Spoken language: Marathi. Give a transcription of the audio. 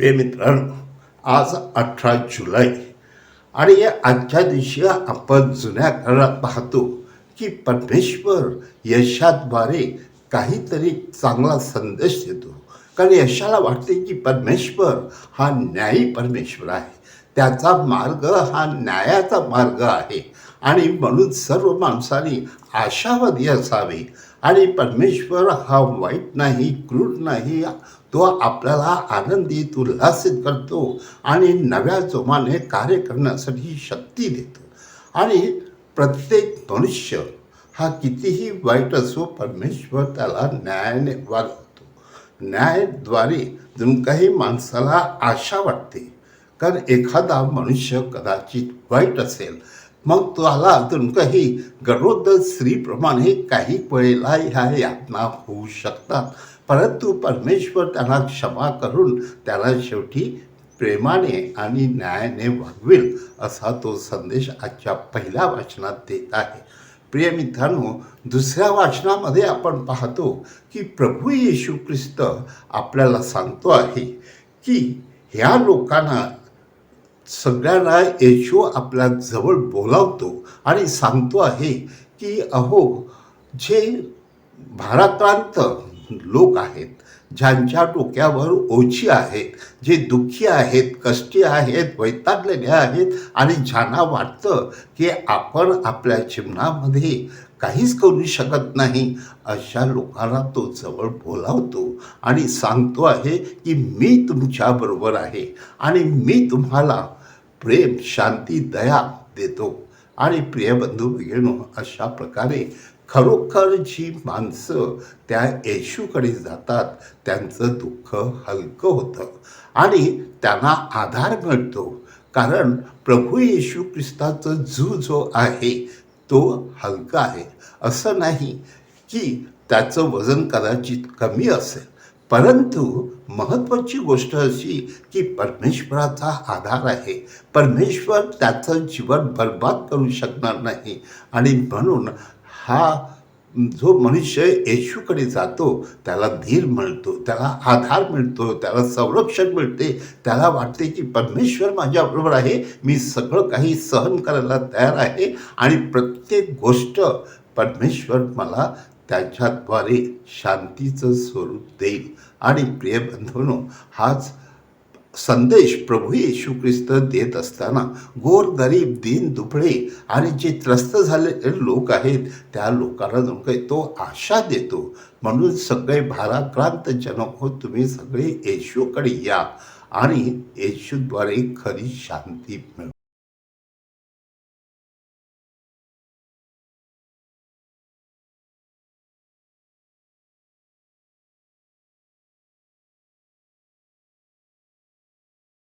प्रेमित्रांनो आज अठरा जुलै आणि या आजच्या दिवशी आपण जुन्या काळात पाहतो की परमेश्वर यशाद्वारे काहीतरी चांगला संदेश देतो. कारण यशाला वाटते की परमेश्वर हा न्यायी परमेश्वर आहे. त्याचा मार्ग हा न्यायाचा मार्ग आहे. आणि म्हणून सर्व माणसांनी आशावादी असावे. आणि परमेश्वर हा वाईट नाही क्रूर नाही तो आपल्याला आनंदित उल्हासित करतो आणि नव्या जोमाने कार्य करण्यासाठी शक्ती देतो. आणि प्रत्येक मनुष्य हा कितीही वाईट असो परमेश्वर त्याला न्यायाने वागवतो न्यायाद्वारे जणू काही माणसाला आशा वाटते. कारण एखादा मनुष्य कदाचित वाईट असेल मग तुला अजून काही गरोदर स्त्रीप्रमाणे काही वेळेला ह्या यातना होऊ शकतात. परंतु परमेश्वर त्यांना क्षमा करून त्याला शेवटी प्रेमाने आणि न्यायाने वागवेल असा तो संदेश आजच्या पहिल्या वाचनात देत आहे. प्रिय मित्रांनो दुसऱ्या वाचनामध्ये आपण पाहतो की प्रभू येशू ख्रिस्त आपल्याला सांगतो आहे की ह्या लोकांना सगळ्यांना येशू आपल्या जवळ बोलावतो आणि सांगतो आहे की अहो जे भाराक्रांत लोक आहेत ज्यांच्या डोक्यावर ओची आहेत जे दुःखी आहेत कष्टी आहेत वैतागलेले आहेत आणि ज्यांना वाटतं की आपण आपल्या जीवनामध्ये काहीच करू शकत नाही अशा लोकांना तो जवळ बोलावतो आणि सांगतो आहे की मी तुमच्याबरोबर आहे आणि मी तुम्हाला प्रेम शांती दया देतो. आणि प्रियबंधू बंधू अशा प्रकारे खरोखर जी माणसं त्या येशूकडे जातात त्यांचं दुःख हलकं होतं. आणि त्यांना आधार मिळतो. कारण प्रभू येशू ख्रिस्ताचं जू जो आहे तो हलका आहे. असं नाही की त्याचं वजन कदाचित कमी असेल. परंतु महत्त्वाची गोष्ट अशी की परमेश्वराचा आधार आहे. परमेश्वर त्याचं जीवन बर्बाद करू शकणार नाही. आणि म्हणून हा जो मनुष्य येशूकडे जातो त्याला धीर मिळतो त्याला आधार मिळतो त्याला संरक्षण मिळते. त्याला वाटते की परमेश्वर माझ्याबरोबर आहे. मी सगळं काही सहन करायला तयार आहे. आणि प्रत्येक गोष्ट परमेश्वर मला त्याच्याद्वारे शांतीचं स्वरूप देईल. आणि प्रियबंधूनो हाच संदेश प्रभू येशू ख्रिस्त देत असताना गोर गरीब दीन दुबळे आणि जे त्रस्त झालेले लोक आहेत त्या लोकांना जणू काही तो आशा देतो. म्हणून सगळे भाराक्रांत जनक हो तुम्ही सगळे येशूकडे या आणि येशूद्वारे खरी शांती मिळवा.